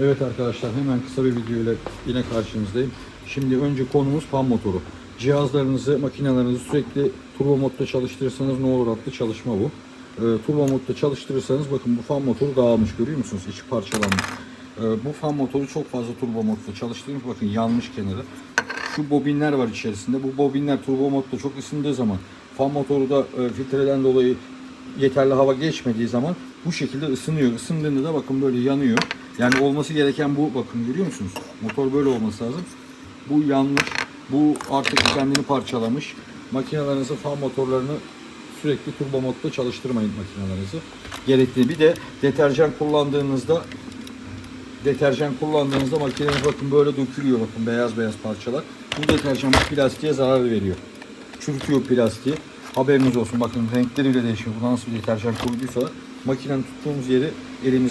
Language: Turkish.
Evet arkadaşlar hemen kısa bir video ile yine karşınızdayım. Şimdi önce konumuz fan motoru. Cihazlarınızı, makinelerinizi sürekli turbo modda çalıştırırsanız ne olur adlı çalışma bu. Ee, turbo modda çalıştırırsanız bakın bu fan motoru dağılmış görüyor musunuz? İçi parçalanmış. Ee, bu fan motoru çok fazla turbo modda çalıştırmış. Bakın yanmış kenarı. Şu bobinler var içerisinde. Bu bobinler turbo modda çok ısındığı zaman fan motoru da e, filtreden dolayı yeterli hava geçmediği zaman bu şekilde ısınıyor. Isındığında da bakın böyle yanıyor. Yani olması gereken bu bakın görüyor musunuz? Motor böyle olması lazım. Bu yanmış. Bu artık kendini parçalamış. Makinelerinizi fan motorlarını sürekli turbo modda çalıştırmayın makinelerinizi. Gerekli. Bir de deterjan kullandığınızda deterjan kullandığınızda makineniz bakın böyle dökülüyor bakın beyaz beyaz parçalar. Bu deterjan bu plastiğe zarar veriyor. Çürütüyor plastiği. Haberiniz olsun bakın renkleri bile değişiyor. Bu nasıl bir deterjan koyduysa makinenin tuttuğumuz yeri elimiz